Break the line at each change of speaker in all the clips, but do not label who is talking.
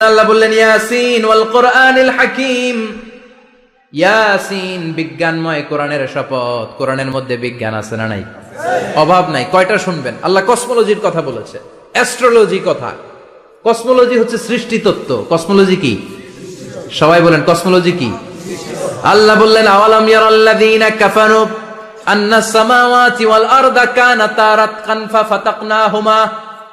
আল্লাহ বললেন, ইয়াসিন ওয়াল কোরআনিল হাকিম। ইয়াসিন বিজ্ঞানময় কোরআনের শপথ। কোরআনের মধ্যে বিজ্ঞান আছে না নাই? অভাব নাই। কয়টা শুনবেন? আল্লাহ কসমোলজির কথা বলেছে। অ্যাস্ট্রোলজি কথা। কসমোলজি হচ্ছে সৃষ্টি তত্ত্ব কসমোলজি কি? সবাই বলেন, কসমোলজি কি? আল্লাহ বললেন, আওয়ালাম ইয়ারাল্লাযীনা কাফারু আন্না সামাওয়াতি ওয়াল আরদা কানাতা রাতকান ফাতাকনাহুমা।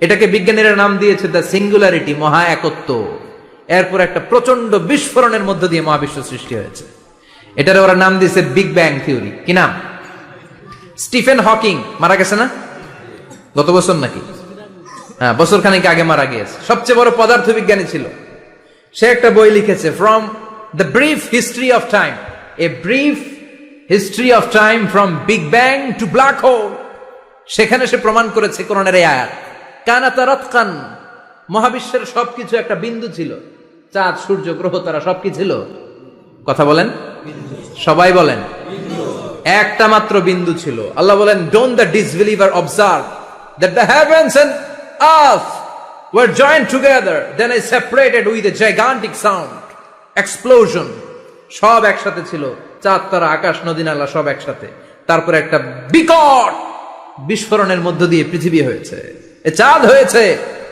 এটাকে বিজ্ঞানীরা নাম দিয়েছে দ্য সিঙ্গুলারিটি মহা একত্ব এরপর একটা প্রচণ্ড বিস্ফোরণের মধ্য দিয়ে মহাবিশ্ব সৃষ্টি হয়েছে। এটার ওরা নাম দিয়েছে বিগ ব্যাং থিওরি কি নাম? Stephen Hawking. মারা গেছে না? গত বছর নাকি? হ্যাঁ বছর খানিক আগে মারা গিয়েছে। সবচেয়ে বড় পদার্থ বিজ্ঞানী ছিল। সে একটা বই লিখেছে from the brief history of time a brief history of time from big bang to black hole সেখানে সে প্রমাণ করেছে কোরআনের এই আয়াত। কানা তারাতকান মহাবিশ্বের সবকিছু একটা বিন্দু ছিল। চাঁদ, সূর্য, গ্রহ, তারা সব ছিল। কথা বলেন? সবাই বলেন। একটা মাত্র বিন্দু ছিল। আল্লাহ বলেন don't the disbeliever observe that the heavens and earth were joined together, then I separated with a gigantic sound, explosion, সব একসাথে ছিল। চাঁদ, তারা, আকাশ, নদী, নালা, সব একসাথে। তারপরে একটা বিকট বিস্ফোরণের মধ্য দিয়ে পৃথিবী হয়েছে। এ চাঁদ হয়েছে,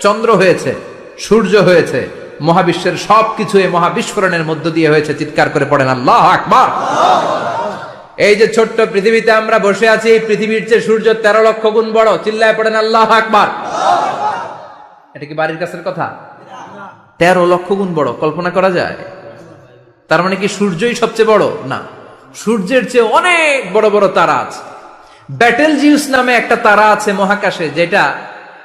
চন্দ্র হয়েছে, সূর্য হয়েছে, মহাবিশ্বের সবকিছু এই মহাবিস্ফোরণের মধ্য দিয়ে হয়েছে, চিৎকার করে পড়েন আল্লাহ আকবার। এই যে ছোট্ট পৃথিবীতে আমরা বসে আছি, এই পৃথিবীর চেয়ে সূর্য তেরো লক্ষ গুণ বড়, চিল্লায় পড়েন আল্লাহ আকবার। এটা কি বাড়ির কাছের কথা? তেরো লক্ষ গুণ বড়, কল্পনা করা যায়? তার মানে কি সূর্যই সবচেয়ে বড়? না। সূর্যের চেয়ে অনেক বড় বড় তারা আছে। ব্যাটেল জিউস নামে একটা তারা আছে মহাকাশে, যেটা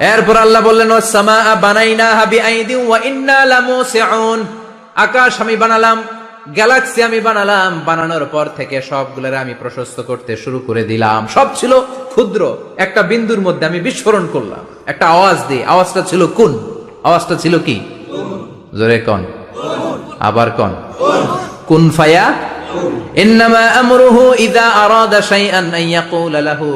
এরপর আল্লাহ বললেন, ও সামা বানাইনা হাবি আইদিন ওয়া ইন্না লামুসিউন। আকাশ আমি বানালাম, গ্যালাক্সি আমি বানালাম, বানানোর পর থেকে সবগুলোর আমি প্রশস্ত করতে শুরু করে দিলাম। সব ছিল ক্ষুদ্র। একটা বিন্দুর মধ্যে আমি বিস্ফোরণ করলাম। একটা আওয়াজ দিয়ে, আওয়াজটা ছিল কোন? আওয়াজটা ছিল কি? জোরে কন? আবার কন? কুন ফায়া? ইন্নামা আমরুহু ইযা আরাদা শাইআন আন ইয়াকুলা লাহু।